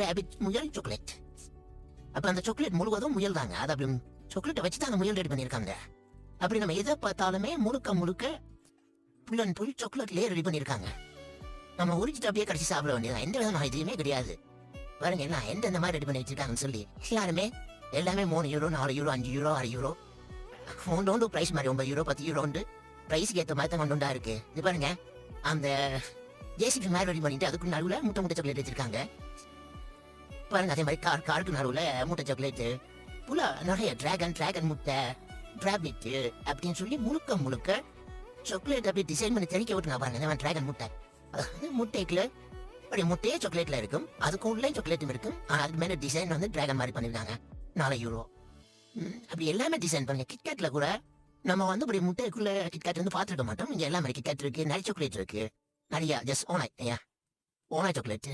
Rapid முயல் chocolate அப்போ அந்த சாக்லேட் முழுவதும் முயல் தாங்க. அது அப்படி சாக்லேட்டை வச்சு தான் அந்த முயல் ரெடி பண்ணியிருக்காங்க. அப்படி நம்ம எதை பார்த்தாலுமே முழுக்க முழுக்க புல் அண்ட் புல் சாக்லேட்லேயே ரெடி பண்ணியிருக்காங்க. நம்ம உரிச்சிட்டு அப்படியே கடைசி சாப்பிட வேண்டியது எந்த விதமான இதுவுமே கிடையாது. பாருங்க எல்லாம் எந்தெந்த மாதிரி ரெடி பண்ணி வச்சிருக்காங்கன்னு சொல்லி. எல்லாருமே எல்லாமே மூணு யூரோ நாலு யூரோ அஞ்சு யூரோ ஆறு யூரோ ஒன்று ஒன்று ப்ரைஸ் மாதிரி ஒன்பது யூரோ பத்து யூரோ உண்டு. ப்ரைஸ்க்கு ஏற்ற மாதிரி தான் கொண்டு இருக்கு. இது பாருங்க அந்த ஜேசிபி மாதிரி ரெடி பண்ணிட்டு அதுக்கு நடுவில் முட்டை முட்டை சாக்லேட் வச்சிருக்காங்க. பாருங்க அதே மாதிரி கார் காருக்கு நடுவில் முட்டை சாக்லேட்டு புலா நிறைய டிராகன் டிராகன் முட்டை டிராபிட் அப்படின்னு சொல்லி முழுக்க முழுக்க சாக்லேட் அப்படி டிசைன் பண்ணி தெளிக்க விட்டுங்க பாருங்க இந்த டிராகன் முட்டை. முட்டைக்குள்ள அப்படி முட்டையே சாக்லேட்ல இருக்கும். அதுக்கு உள்ளே சாக்லேட்டும் இருக்கும். ஆனால் அதுக்கு மேலே டிசைன் வந்து டிராகன் மாதிரி பண்ணிருக்காங்க. நாலு யூரோ அப்படி எல்லாமே டிசைன் பண்ணுங்க கிட்கேட்ல கூட நம்ம வந்து இப்படி முட்டைக்குள்ள கிட்கேட் வந்து பார்த்துருக்க மாட்டோம். இங்க எல்லாமே கிட்கேட் இருக்கு நிறைய சாக்லேட் இருக்கு. நிறைய ஜஸ்ட் ஓனாய் ஐயா ஓனாய் சாக்லேட்